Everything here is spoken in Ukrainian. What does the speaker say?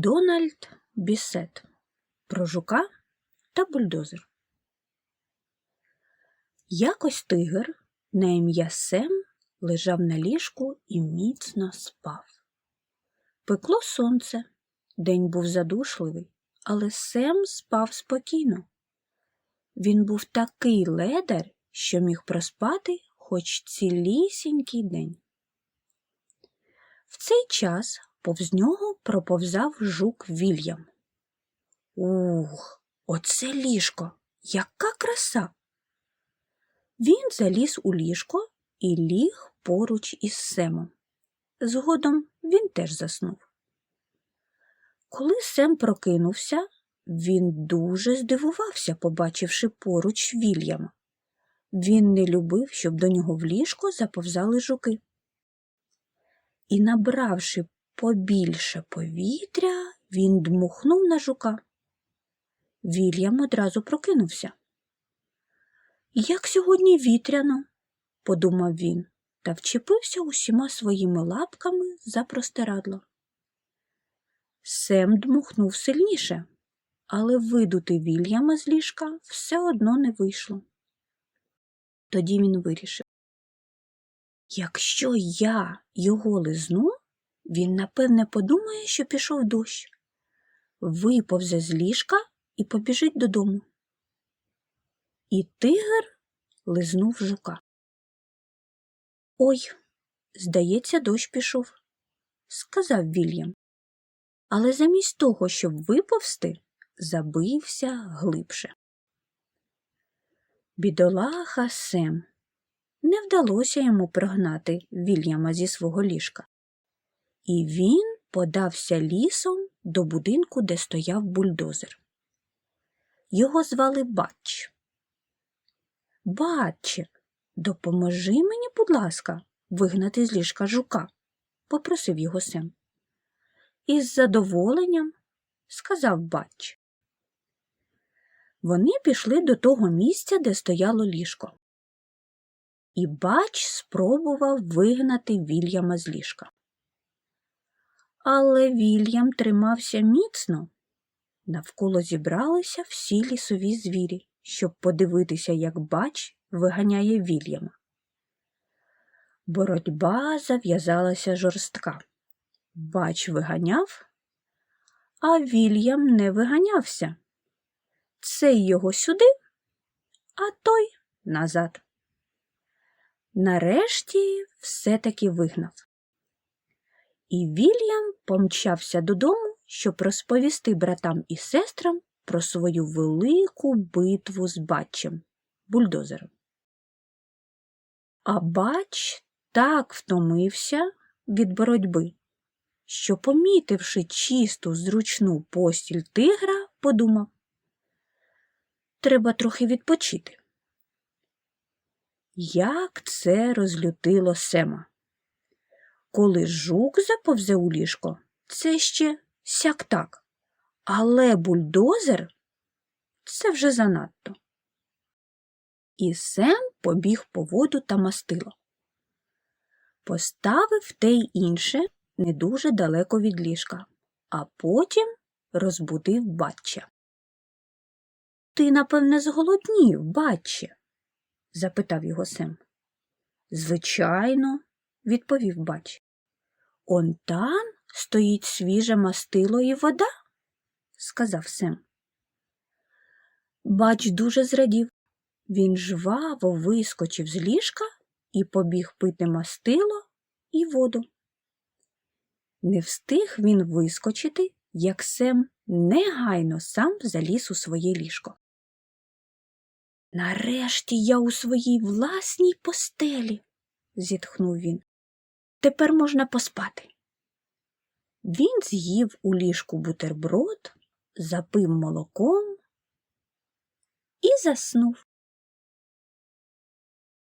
Дональд Бісет про жука та бульдозер. Якось тигр на ім'я Сем лежав на ліжку і міцно спав. Пекло сонце, день був задушливий, але Сем спав спокійно. Він був такий ледар, що міг проспати хоч цілісінький день. В цей час повз нього проповзав жук Вільям. Ух, оце ліжко, яка краса! Він заліз у ліжко і ліг поруч із Семом. Згодом він теж заснув. Коли Сем прокинувся, він дуже здивувався, побачивши поруч Вільяма. Він не любив, щоб до нього в ліжко заповзали жуки. І, набравши побільше повітря, він дмухнув на жука. Вільям одразу прокинувся. Як сьогодні вітряно, подумав він та вчепився усіма своїми лапками за простирадло. Сем дмухнув сильніше, але видути Вільяма з ліжка все одно не вийшло. Тоді він вирішив. Якщо я його лизну, він напевне подумає, що пішов дощ, виповзе з ліжка і побіжить додому. І тигр лизнув жука. Ой, здається, дощ пішов, сказав Вільям. Але замість того, щоб виповзти, забився глибше. Бідолаха Сем. Не вдалося йому прогнати Вільяма зі свого ліжка. І він подався лісом до будинку, де стояв бульдозер. Його звали Батч. Батче, допоможи мені, будь ласка, вигнати з ліжка жука, попросив його Сем. Із задоволенням, сказав Батч. Вони пішли до того місця, де стояло ліжко. І Бач спробував вигнати Вільяма з ліжка. Але Вільям тримався міцно. Навколо зібралися всі лісові звірі, щоб подивитися, як Бач виганяє Вільяма. Боротьба зав'язалася жорстка. Бач виганяв, а Вільям не виганявся. Цей його сюди, а той назад. Нарешті все-таки вигнав. І Вільям помчався додому, щоб розповісти братам і сестрам про свою велику битву з батчем, бульдозером. А бач так втомився від боротьби, що, помітивши чисту зручну постіль тигра, подумав Треба трохи відпочити. Як це розлютило Сема. Коли жук заповзе у ліжко, це ще сяк так, але бульдозер це вже занадто. І Сем побіг по воду та мастило. Поставив те й інше не дуже далеко від ліжка, а потім розбудив батча. Ти, напевне, зголоднів, батче? запитав його Сем. Звичайно, відповів бач. Он там стоїть свіже мастило і вода, сказав Сем. Бач дуже зрадів. Він жваво вискочив з ліжка і побіг пити мастило і воду. Не встиг він вискочити, як Сем негайно сам заліз у своє ліжко. Нарешті я у своїй власній постелі, зітхнув він. Тепер можна поспати. Він з'їв у ліжку бутерброд, запив молоком і заснув.